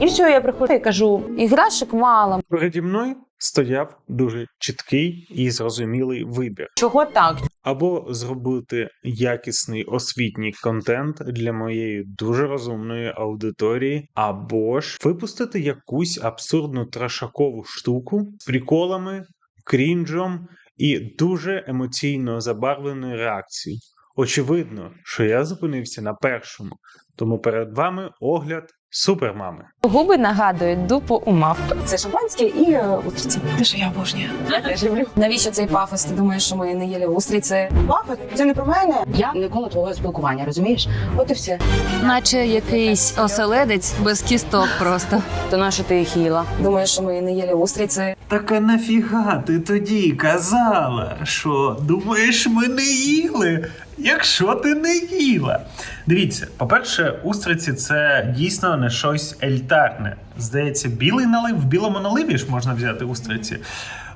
І все, я приходжу і кажу, іграшок мало. Переді мною стояв дуже чіткий і зрозумілий вибір. Чого так? Або зробити якісний освітній контент для моєї дуже розумної аудиторії, або ж випустити якусь абсурдну трешакову штуку з приколами, крінжом і дуже емоційно забарвленою реакцією. Очевидно, що я зупинився на першому, тому перед вами огляд супермами. Губи нагадують дупу у мавпи. Це шампанське і е, устриці. Те, що я обожнюю. Я теж люблю. Навіщо цей пафос? Ти думаєш, що ми не їли устриці? Папа, це не про мене. Я ніколи твого спілкування, розумієш? От і все. Наче якийсь оселедець без кісток просто. То на ти їх їла? Думаєш, що ми не їли устриці? Так а нафіга ти тоді казала, що думаєш, ми не їли, якщо ти не їла. Дивіться, по-перше, устриці це дійсно не щось ельтарне. Здається, білий налив, в білому наливі ж можна взяти устриці.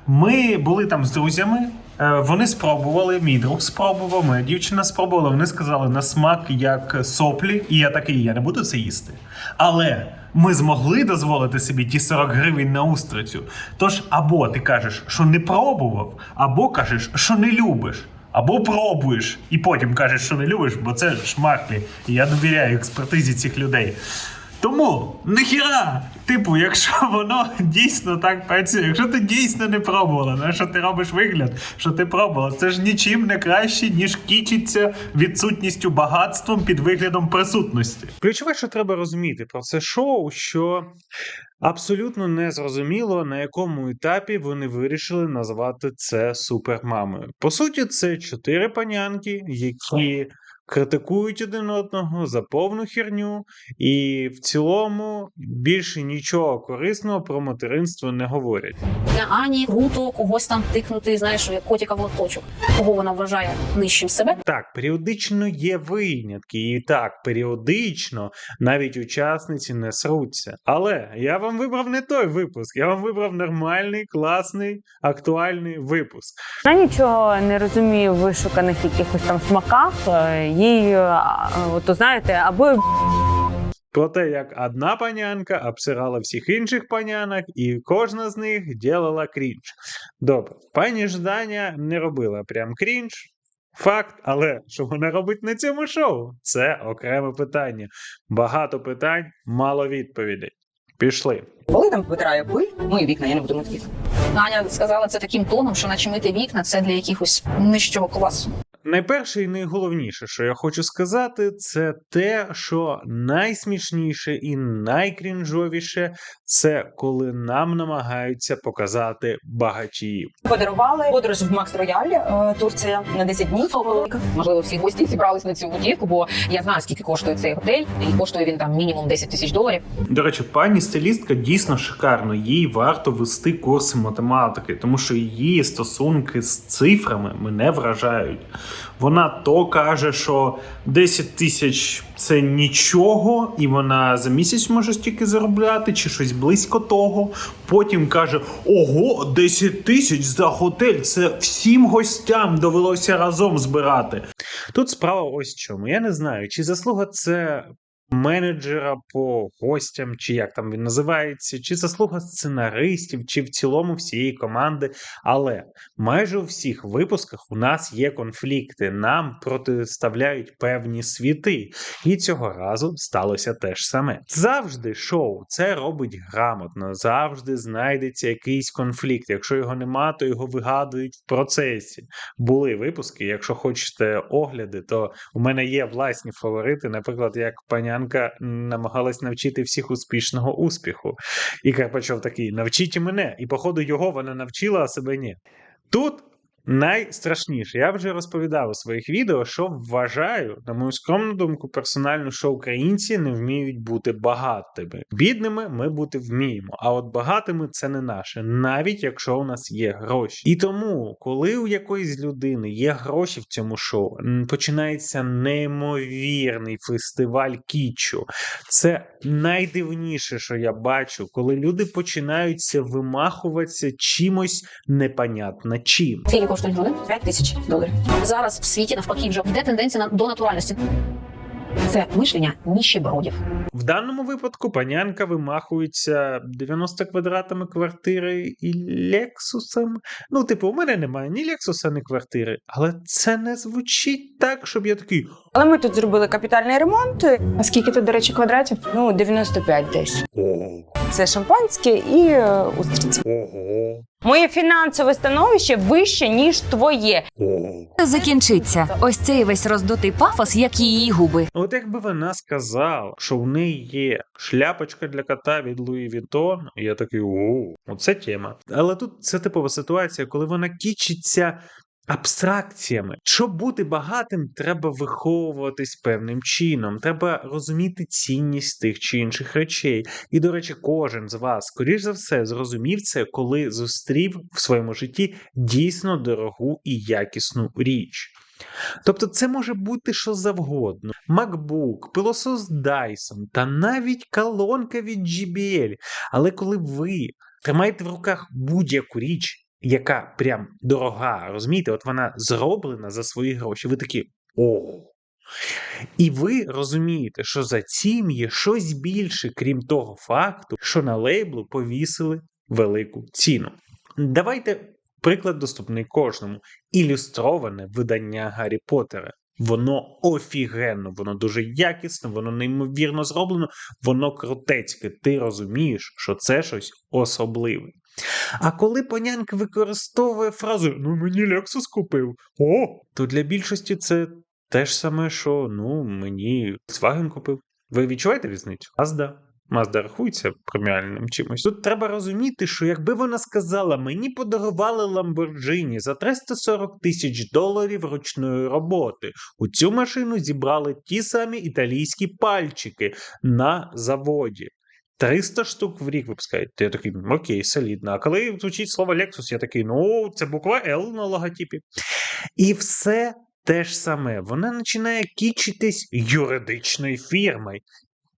Ми були там з друзями, е, вони спробували, мій друг спробував, моя дівчина спробувала. Вони сказали на смак як соплі, і я такий, я не буду це їсти. Але ми змогли дозволити собі ті 40 гривень на устрицю. Тож або ти кажеш, що не пробував, або кажеш, що не любиш. Або пробуєш і потім кажеш, що не любиш, бо це шмахлі. І я довіряю експертизі цих людей. Тому нахіра, типу, якщо воно дійсно так працює, якщо ти дійсно не пробувала, на що ти робиш вигляд, що ти пробувала, це ж нічим не краще, ніж кічиться відсутністю багатством під виглядом присутності. Ключове, що треба розуміти про це шоу, що абсолютно не зрозуміло, на якому етапі вони вирішили назвати це супермамою. По суті, це чотири панянки, які критикують один одного за повну херню, і в цілому більше нічого корисного про материнство не говорять. Для Ані круто когось там тикнути, знаєш, як котика в лоточок. Кого вона вважає нижчим себе. Так, періодично є винятки, і так, періодично навіть учасниці не сруться. Але я вам вибрав не той випуск, я вам вибрав нормальний, класний, актуальний випуск. Я нічого не розумію в вишуканих якихось там смаках. Їй, е, то знаєте, або Про те, як одна панянка обсирала всіх інших панянок, і кожна з них ділала крінж. Добре, пані Жданя не робила прям крінж. Факт, але що вона робить на цьому шоу? Це окреме питання. Багато питань, мало відповідей. Пішли. Коли там витирає пиль, мої вікна, я не буду мити. Аня сказала це таким тоном, що наче мити вікна це для якихось нижчого класу. Найперше і найголовніше, що я хочу сказати, це те, що найсмішніше і найкрінжовіше це коли нам намагаються показати багатіїв. Подарували подорож в Макс Рояль, е, Турція на 10 днів. Можливо, всі гості зібрались на цю будівку, бо я знаю, скільки коштує цей готель, і коштує він там мінімум 10 тисяч доларів. До речі, пані стилістка дійсно шикарно. Їй варто вести курси математики, тому що її стосунки з цифрами мене вражають. Вона то каже, що 10 тисяч це нічого, і вона за місяць може стільки заробляти, чи щось близько того. Потім каже: Ого, 10 тисяч за готель. Це всім гостям довелося разом збирати. Тут справа ось в чому. Я не знаю, чи заслуга це менеджера по гостям, чи як там він називається, чи заслуга сценаристів, чи в цілому всієї команди. Але майже у всіх випусках у нас є конфлікти, нам протиставляють певні світи. І цього разу сталося те ж саме. Завжди шоу це робить грамотно, завжди знайдеться якийсь конфлікт. Якщо його нема, то його вигадують в процесі. Були випуски. Якщо хочете огляди, то у мене є власні фаворити. Наприклад, як панянка намагалась навчити всіх успішного успіху. І Карпачов такий: навчіть мене. І, походу, його вона навчила, а себе ні. Тут найстрашніше, я вже розповідав у своїх відео, що вважаю, на мою скромну думку, персонально, що українці не вміють бути багатими. Бідними ми бути вміємо, а от багатими це не наше, навіть якщо у нас є гроші. І тому, коли у якоїсь людини є гроші в цьому шоу, починається неймовірний фестиваль кічу. Це найдивніше, що я бачу, коли люди починаються вимахуватися чимось непонятно чим. Коштують груди? 5 тисяч доларів. Зараз в світі навпаки вже йде тенденція до натуральності. Це мишлення ніщебродів. В даному випадку панянка вимахується 90 квадратами квартири і Лексусом. Ну, типу, у мене немає ні Лексуса, ні квартири, але це не звучить так, щоб я такий. Але ми тут зробили капітальний ремонт. А скільки тут, до речі, квадратів? Ну, 95 десь. Це шампанське і е, устриці. ого, Моє фінансове становище вище, ніж твоє. Закінчиться. Ось цей весь роздутий пафос, як її губи. От якби вона сказала, що в неї є шляпочка для кота від Луї Вітон, я такий о, оце тема. Але тут це типова ситуація, коли вона кічиться абстракціями. Щоб бути багатим, треба виховуватись певним чином, треба розуміти цінність тих чи інших речей. І, до речі, кожен з вас, скоріш за все, зрозумів це, коли зустрів в своєму житті дійсно дорогу і якісну річ. Тобто це може бути що завгодно: MacBook, пилосос Dyson та навіть колонка від JBL. Але коли ви тримаєте в руках будь-яку річ, яка прям дорога, розумієте, от вона зроблена за свої гроші, ви такі о. І ви розумієте, що за цим є щось більше, крім того факту, що на лейблу повісили велику ціну. Давайте приклад доступний кожному ілюстроване видання Гаррі Поттера. Воно офігенно, воно дуже якісно, воно неймовірно зроблено, воно крутецьке. Ти розумієш, що це щось особливе. А коли панянка використовує фразу Ну мені Lexus купив, о, то для більшості це те ж саме, що ну мені Volkswagen купив. Ви відчуваєте різницю? Mazda. Mazda рахується преміальним чимось. Тут треба розуміти, що якби вона сказала, мені подарували Lamborghini за 340 тисяч доларів ручної роботи. У цю машину зібрали ті самі італійські пальчики на заводі. 300 штук в рік випускають. Я такий, окей, солідно. А коли звучить слово Lexus, я такий, ну, це буква L на логотипі. І все те ж саме. Вона починає кічитись юридичною фірмою.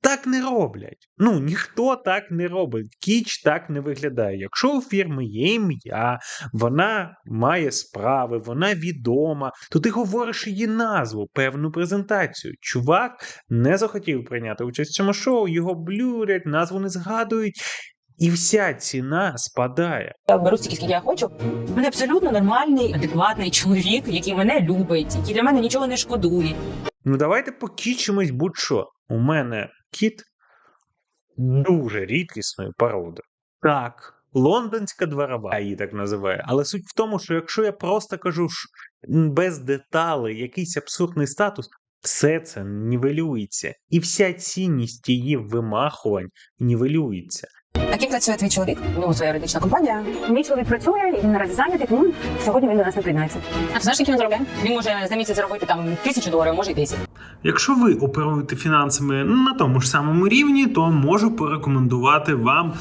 Так не роблять. Ну, ніхто так не робить. Кіч так не виглядає. Якщо у фірми є ім'я, вона має справи, вона відома, то ти говориш її назву, певну презентацію. Чувак не захотів прийняти участь в цьому шоу, його блюрять, назву не згадують, і вся ціна спадає. Я беру скільки я хочу. У мене абсолютно нормальний, адекватний чоловік, який мене любить, який для мене нічого не шкодує. Ну, давайте покічимось будь-що. У мене кіт дуже рідкісної породи. Так, лондонська дворова, я її так називаю. Але суть в тому, що якщо я просто кажу без деталей якийсь абсурдний статус, все це нівелюється. І вся цінність її вимахувань нівелюється. А ким працює твій чоловік? Ну, це юридична компанія. Мій чоловік працює, і він наразі зайнятий, тому сьогодні він до нас не приєднається. А ти знаєш, скільки він заробляє? Він може за місяць заробити там тисячу доларів, може й десять. Якщо ви оперуєте фінансами на тому ж самому рівні, то можу порекомендувати вам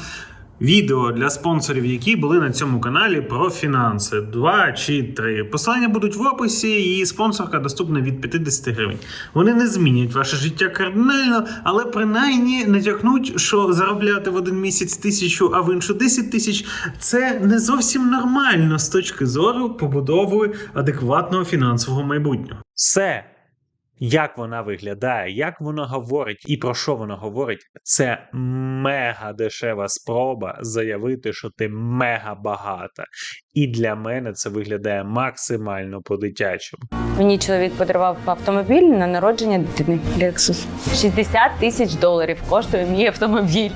відео для спонсорів, які були на цьому каналі про фінанси. Два чи три. Посилання будуть в описі, і спонсорка доступна від 50 гривень. Вони не змінять ваше життя кардинально, але принаймні натякнуть, що заробляти в один місяць тисячу, а в іншу 10 тисяч це не зовсім нормально з точки зору побудови адекватного фінансового майбутнього. Все, як вона виглядає, як вона говорить і про що вона говорить, це мега дешева спроба заявити, що ти мега багата. І для мене це виглядає максимально по-дитячому. Мені чоловік подарував автомобіль на народження дитини. Lexus. 60 тисяч доларів коштує мій автомобіль.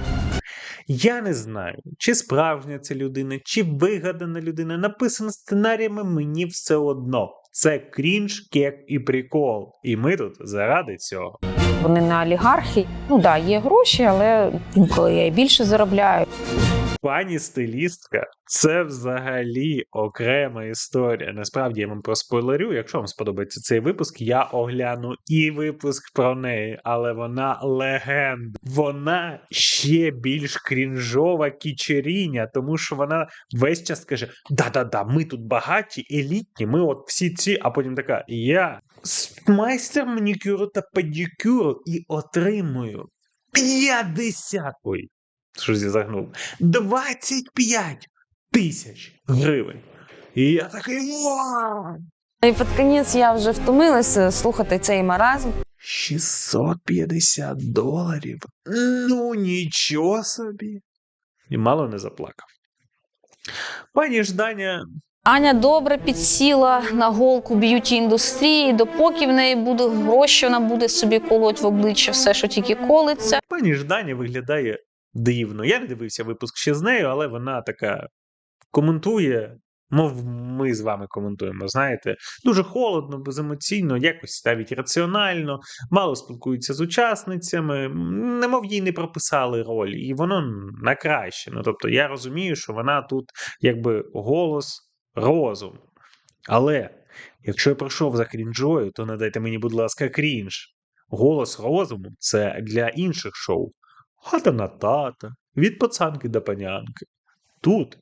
Я не знаю, чи справжня це людина, чи вигадана людина. Написана сценаріями, мені все одно. Це крінж, кек і прикол. І ми тут заради цього. Вони не олігархи. Ну да, є гроші, але інколи я і більше заробляю. Пані стилістка, це взагалі окрема історія. Насправді я вам проспойлерю. Якщо вам сподобається цей випуск, я огляну і випуск про неї, але вона легенда. Вона ще більш крінжова кічеріня, тому що вона весь час каже: Да-да-да, ми тут багаті, елітні, ми от всі ці, а потім така: я майстер манікюру та педикюру і отримую 50. Ой, щось я загнув. 25 тисяч гривень. І я такий. «Вау!» І під кінець я вже втомилася слухати цей маразм. 650 доларів. Ну, нічого собі. І мало не заплакав. Пані Жданя Аня добре підсіла на голку б'юті індустрії, допоки в неї буде гроші, вона буде собі колоть в обличчя все, що тільки колиться. Пані Жданя виглядає дивно. Я не дивився випуск ще з нею, але вона така коментує, мов ми з вами коментуємо. Знаєте, дуже холодно, беземоційно, якось навіть раціонально, мало спілкується з учасницями, немов їй не прописали роль, і воно на краще. Ну тобто я розумію, що вона тут якби голос, розум. Але якщо я пройшов за крінжою, то надайте мені, будь ласка, крінж. Голос розуму це для інших шоу. Хата на тата, від пацанки до панянки. Тут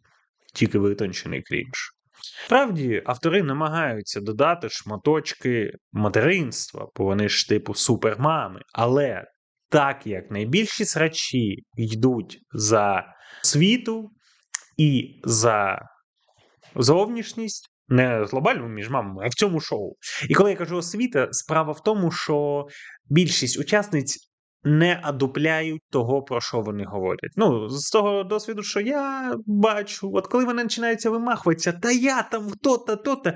тільки витончений крінж. Справді, автори намагаються додати шматочки материнства, бо вони ж типу супермами. Але так як найбільші срачі йдуть за світу і за зовнішність, не глобально між мамами, а в цьому шоу. І коли я кажу освіта, справа в тому, що більшість учасниць не адупляють того, про що вони говорять. Ну, з того досвіду, що я бачу, от коли вона починається вимахуватися, та я там то-то, то-то.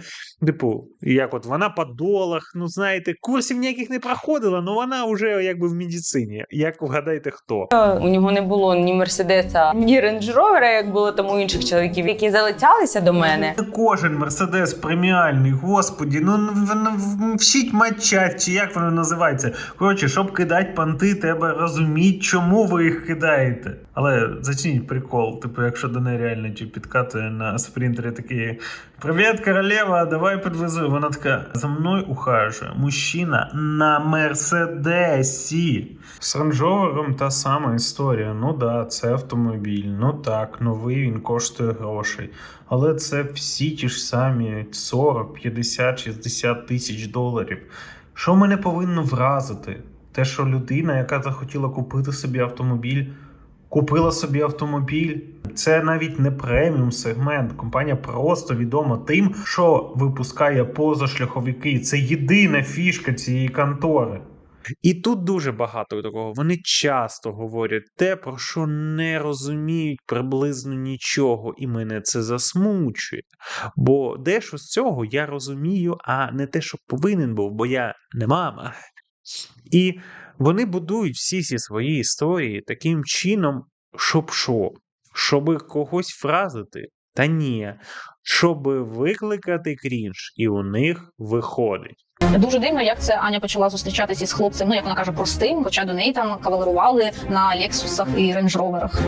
Типу, як от вона по долах, ну знаєте, курсів ніяких не проходила, але вона вже якби в медицині. Як вгадайте, хто? У нього не було ні мерседеса, ні рейндж-ровера, як було там у інших чоловіків, які залицялися до мене. Кожен мерседес преміальний, господі, ну в- в- вчіть матчать, чи як воно називається. Коротше, щоб кидати панти, треба розуміти, чому ви їх кидаєте. Але зацініть прикол, типу, якщо до неї реально чи підкатує на спринтері такий Привіт, королева, давай підвезу. Вона така за мною ухажує мужчина на мерседесі. З рейндж-ровером та сама історія. Ну да, це автомобіль. Ну так, новий він коштує грошей. Але це всі ті ж самі 40, 50, 60 тисяч доларів. Що мене повинно вразити? Те, що людина, яка захотіла купити собі автомобіль, купила собі автомобіль. Це навіть не преміум сегмент. Компанія просто відома тим, що випускає позашляховики. Це єдина фішка цієї контори. І тут дуже багато такого. Вони часто говорять те, про що не розуміють приблизно нічого, і мене це засмучує. Бо дещо з цього я розумію, а не те, що повинен був, бо я не мама. І вони будують всі ці свої історії таким чином, щоб що? Щоб когось вразити. Та ні, щоб викликати крінж, і у них виходить. Дуже дивно, як це Аня почала зустрічатися із хлопцем. Ну як вона каже, простим, хоча до неї там кавалерували на лексусах і рейндж-роверах.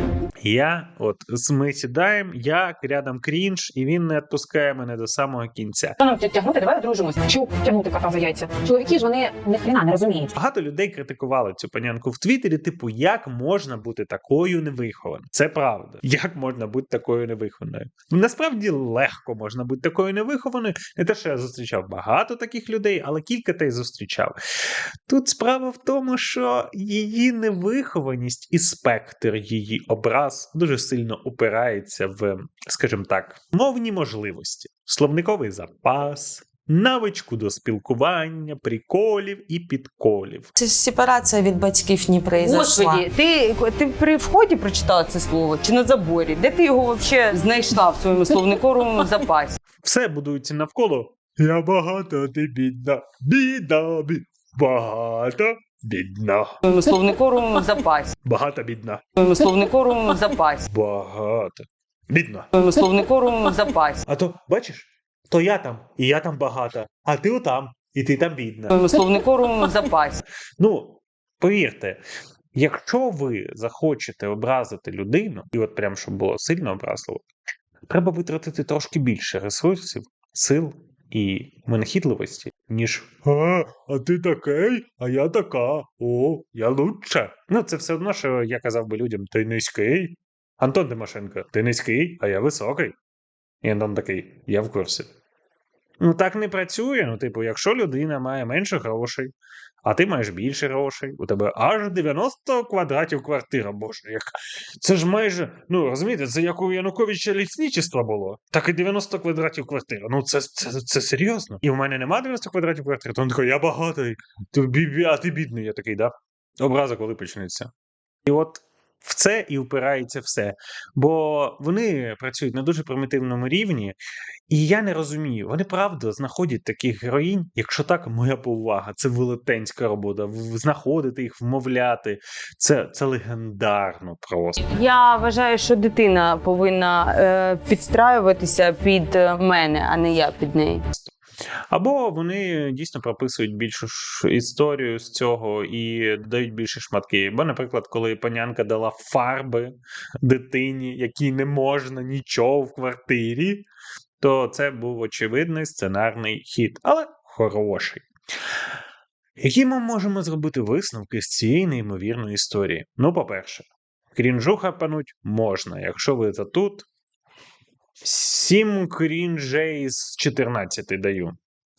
Я, от з- ми сідаємо, я рядом крінж, і він не відпускає мене до самого кінця. Нам тягнути, давай одружимось. Чи тягнути кота за яйця? Чоловіки ж вони ні хрена не розуміють. Багато людей критикували цю панянку в Твіттері, типу, як можна бути такою невихованою? Це правда. Як можна бути такою невихованою? Ну, Насправді легко можна бути такою невихованою. Не те, що я зустрічав багато таких людей, але кілька та й зустрічав. Тут справа в тому, що її невихованість і спектр її образ дуже сильно упирається в, скажімо так, мовні можливості, словниковий запас. Навичку до спілкування, приколів і підколів. Це сепарація від батьків не произошла. Господі, ти, ти при вході прочитала це слово чи на заборі? Де ти його взагалі знайшла в своєму словниковому запасі? Все будується навколо. Я багата, ти бідна, біда, бі... багата, бідна, В своєму словниковому запасі. багата, бідна, В своєму словниковому запасі. багата, бідна. В своєму словниковому запасі. А то, бачиш, то я там, і я там багата, а ти отам, і ти там В бідна. своєму словниковому запасі. Ну, повірте, якщо ви захочете образити людину, і от прям щоб було сильно образливо, треба витратити трошки більше ресурсів, сил і винахідливості, ніж А, а ти такий, а я така. О, я лучше. Ну, це все одно, що я казав би людям: ти низький. Антон Тимошенко, ти низький, а я високий. І Антон такий, я в курсі. Ну так не працює. Ну, типу, якщо людина має менше грошей, а ти маєш більше грошей, у тебе аж 90 квадратів квартира, боже, як це ж майже, ну розумієте, це як у Януковича лісничество було, так і 90 квадратів квартира. Ну це, це, це серйозно. І в мене нема 90 квадратів квартири, то він такий, я багатий, ти, а ти бідний. Я такий, да? Образа, коли почнеться. І от в це і впирається все. Бо вони працюють на дуже примітивному рівні, і я не розумію, вони правда знаходять таких героїнь. Якщо так, моя повага, це велетенська робота. Знаходити їх, вмовляти. Це, це легендарно просто. Я вважаю, що дитина повинна е, підстраюватися під е, мене, а не я під неї. Або вони дійсно прописують більшу історію з цього і додають більше шматки. Бо, наприклад, коли панянка дала фарби дитині, якій не можна нічого в квартирі, то це був очевидний сценарний хід, але хороший. Які ми можемо зробити висновки з цієї неймовірної історії? Ну, по-перше, крінжу хапануть можна, якщо ви за тут. 7 крінжей з 14 даю.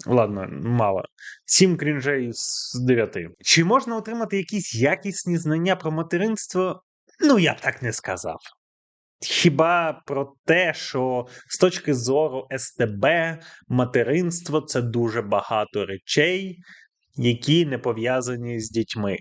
Ладно, мало. 7 крінжей з 9. Чи можна отримати якісь якісні знання про материнство? Ну, я б так не сказав. Хіба про те, що з точки зору СТБ материнство це дуже багато речей, які не пов'язані з дітьми.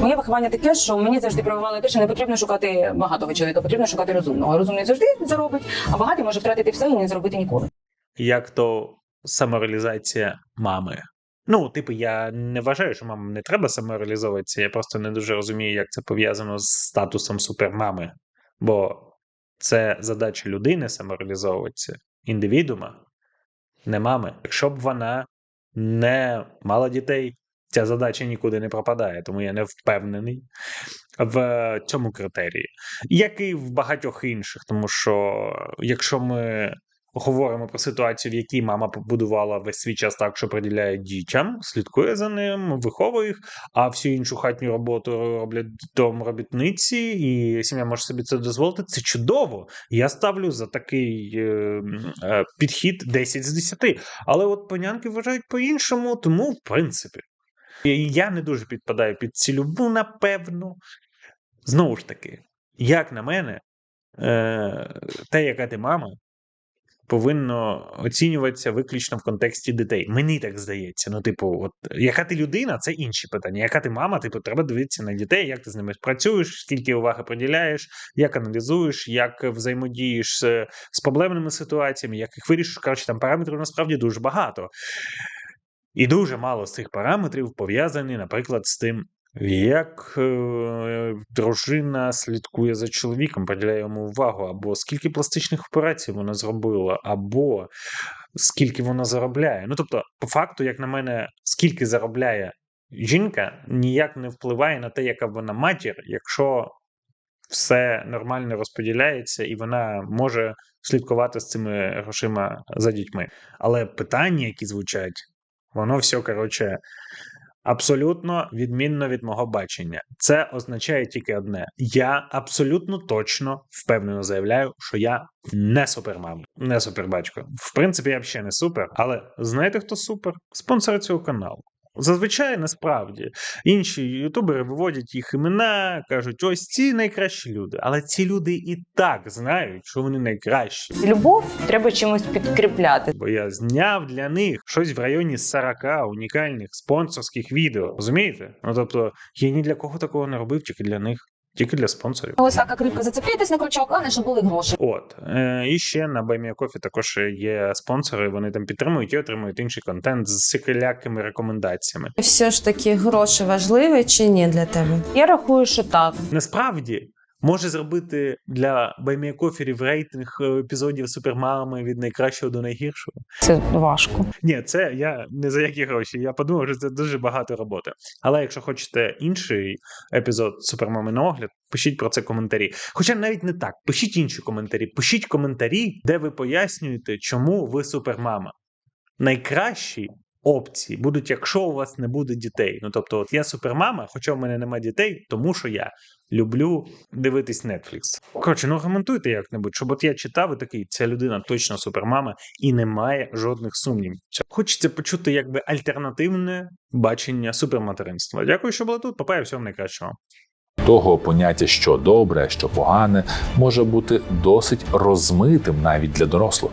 Моє виховання таке, що мені завжди прививали те, що не потрібно шукати багатого чоловіка, потрібно шукати розумного. Розумний завжди заробить, а багатий може втратити все і не заробити ніколи. як то самореалізація мами. Ну, типу, я не вважаю, що мамам не треба самореалізовуватися. Я просто не дуже розумію, як це пов'язано з статусом супермами. Бо це задача людини самореалізовуватися, індивідума, не мами. Якщо б вона не мала дітей, ця задача нікуди не пропадає, тому я не впевнений в цьому критерії, як і в багатьох інших, тому що якщо ми говоримо про ситуацію, в якій мама побудувала весь свій час так, що приділяє дітям, слідкує за ним, виховує їх, а всю іншу хатню роботу роблять домробітниці, і сім'я може собі це дозволити. Це чудово. Я ставлю за такий е, е, підхід 10 з 10. Але от панянки вважають по-іншому, тому в принципі. Я не дуже підпадаю під цю любов, напевно. Знову ж таки, як на мене, е, те, яка ти мама, повинно оцінюватися виключно в контексті дітей. Мені так здається. Ну, типу, от яка ти людина, це інші питання. Яка ти мама, типу, треба дивитися на дітей, як ти з ними працюєш, скільки уваги приділяєш, як аналізуєш, як взаємодієш з проблемними ситуаціями, як їх вирішиш. Коротше, там параметрів насправді дуже багато. І дуже мало з цих параметрів пов'язані, наприклад, з тим, як е, дружина слідкує за чоловіком, приділяє йому увагу, або скільки пластичних операцій вона зробила, або скільки вона заробляє. Ну тобто, по факту, як на мене, скільки заробляє жінка, ніяк не впливає на те, яка вона матір, якщо все нормально розподіляється, і вона може слідкувати з цими грошима за дітьми. Але питання, які звучать, воно все коротше. Абсолютно відмінно від мого бачення. Це означає тільки одне: я абсолютно точно впевнено заявляю, що я не супермам, не супербачко. В принципі, я ще не супер, але знаєте, хто супер? Спонсор цього каналу. Зазвичай насправді інші ютубери виводять їх імена, кажуть, ось ці найкращі люди. Але ці люди і так знають, що вони найкращі. Любов треба чимось підкріпляти. Бо я зняв для них щось в районі 40 унікальних спонсорських відео. Розумієте? Ну тобто, я ні для кого такого не робив, тільки для них, тільки для спонсорів. Ось така крипка зацепитись на крючок, а не щоб були гроші. От е, і ще на BuyMeACoffee також є спонсори. Вони там підтримують і отримують інший контент з всілякими рекомендаціями. Все ж таки гроші важливі чи ні для тебе? Я рахую, що так. Насправді може зробити для BuyMeACoffee рейтинг е, епізодів Супермами від найкращого до найгіршого. Це важко. Ні, це я не за які гроші. Я подумав, що це дуже багато роботи. Але якщо хочете інший епізод Супермами на огляд, пишіть про це коментарі. Хоча навіть не так. Пишіть інші коментарі. Пишіть коментарі, де ви пояснюєте, чому ви супермама. Найкращий опції. Будуть, якщо у вас не буде дітей. Ну тобто, от я супермама, хоча в мене немає дітей, тому що я люблю дивитись Netflix. Коротше, ну аргументуйте як-небудь, щоб от я читав і такий, ця людина точно супермама і немає жодних сумнівів. Хочеться почути якби альтернативне бачення суперматеринства. Дякую, що були тут. Папа, всього найкращого. Того поняття, що добре, що погане, може бути досить розмитим навіть для дорослих.